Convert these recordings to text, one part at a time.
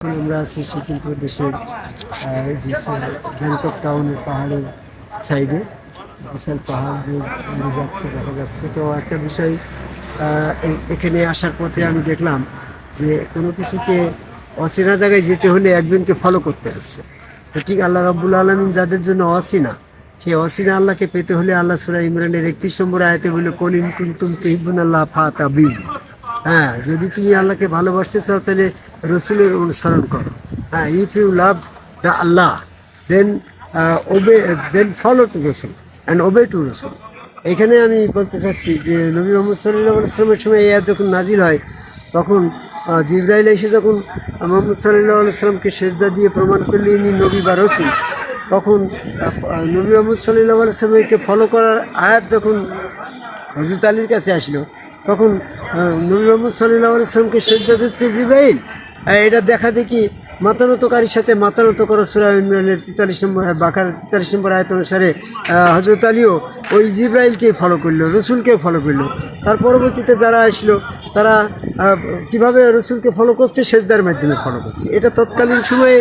আমরা আছি সিকিম প্রদেশের আহ, যে গ্যাংটক টাউনের পাহাড়ের সাইডে বিশাল পাহাড় যাচ্ছে দেখা যাচ্ছে। তো একটা বিষয় এখানে আসার পথে আমি দেখলাম যে কোনো কিছুকে অচেনা জায়গায় যেতে হলে একজনকে ফলো করতে আসছে তো ঠিক আল্লাহ রাব্বুল আলমিন যাদের জন্য অচেনা সেই অচেনা আল্লাহকে পেতে হলে আল্লাহ সুরা ইমরানের একত্রিশ নম্বর আয়তে বলে কলিম কুন্তুম তুহিবুন আল্লাহ ফাতা বিল হ্যাঁ যদি তুমি আল্লাহকে ভালোবাসতে চাও, তাহলে রসুলের অনুসরণ করো। হ্যাঁ if you love the Allah then obey then follow to Rasul and obey to Rasul এখানে আমি বলতে চাচ্ছি যে, নবী মোহাম্মদ সাল্লাহ আসলামের সময় আয়াত যখন নাজিল হয়, তখন জিব্রাইল এসে যখন মোহাম্মদ সাল্লাহ সাল্লামকে সেজদা দিয়ে প্রমাণ করলে ইনি নবী বা রসুল, তখন নবী মোহাম্মদ সাল্লাহ সাল্লামকে ফলো করার আয়াত যখন হজরত আলীর কাছে আসলো। তখন নবী মোহাম্মদ সাল্লাহ আসলামকে সেজদা দিচ্ছে জিব্রাইল আহ, এটা দেখা দেখি মাতানতকারীর সাথে মাতানত করা সুরা ইমরানের তেতাল্লিশ নম্বর বাকার তেতাল্লিশ নম্বর আয়ত অনুসারে হজরত আলীও ওই জিব্রাইলকে ফলো করল রসুলকে ফলো করল। তার পরবর্তীতে যারা আসলো তারা কীভাবে রসুলকে ফলো করছে? সেজদার মাধ্যমে ফলো করছে। এটা তৎকালীন সময়ে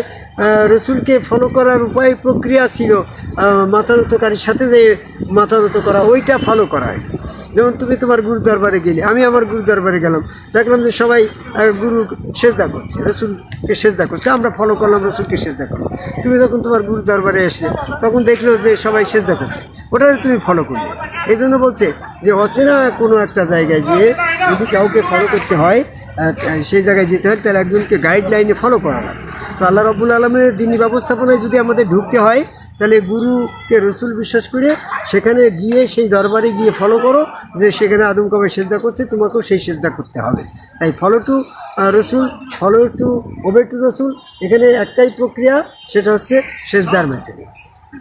রসুলকে ফলো করার উপায় প্রক্রিয়া ছিল মাতানতকারীর সাথে যে মাতানত করা ওইটা ফলো করা যেমন তুমি তোমার গুরু দরবারে গেলে, আমি আমার গুরু দরবারে গেলাম। দেখলাম যে সবাই গুরু সেজদা করছে, রসুলকে সেজদা করছে। আমরা ফলো করলাম, রসুলকে সেজদা করলাম। তুমি যখন তোমার গুরু দরবারে আসলে তখন দেখল যে সবাই সেজদা করছে। ওটা তুমি ফলো করলে। এই জন্য বলছে যে অচেনা কোনো একটা জায়গায় গিয়ে যদি কাউকে ফলো করতে হয় সেই জায়গায় যেতে হয়, তাহলে একজনকে গাইডলাইনে ফলো করা লাগে তো আল্লাহ রবুল আলমের দিনী ব্যবস্থাপনায় যদি আমাদের ঢুকতে হয় তাহলে গুরুকে রসুল বিশ্বাস করে সেখানে গিয়ে সেই দরবারে গিয়ে ফলো করো যে সেখানে আদম কবে সেজদা করছে, তোমাকেও সেই সেজদা করতে হবে। তাই follow to Rasul follow to obey to Rasul, এখানে একটাই প্রক্রিয়া, সেটা হচ্ছে সেজদার মাধ্যমে।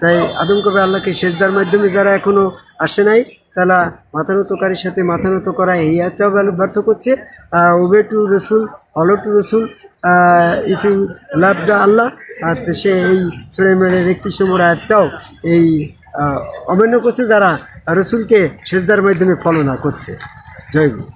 তাই আদম কবে আল্লাহকে সেজদার মাধ্যমে যারা এখনও আসে নাই, তারা মাথানতকারীর সাথে মাথানত করা এই একটাও ব্যর্থ করছে। Obey to Rasul follow to Rasul if you love the Allah সে এই সুলাইমানের একত্রিশ নম্বর আয়াতটাও এই অমান্য করছে যারা রসুলকে সেজদার মাধ্যমে ফলো না করছে। জয় গুরু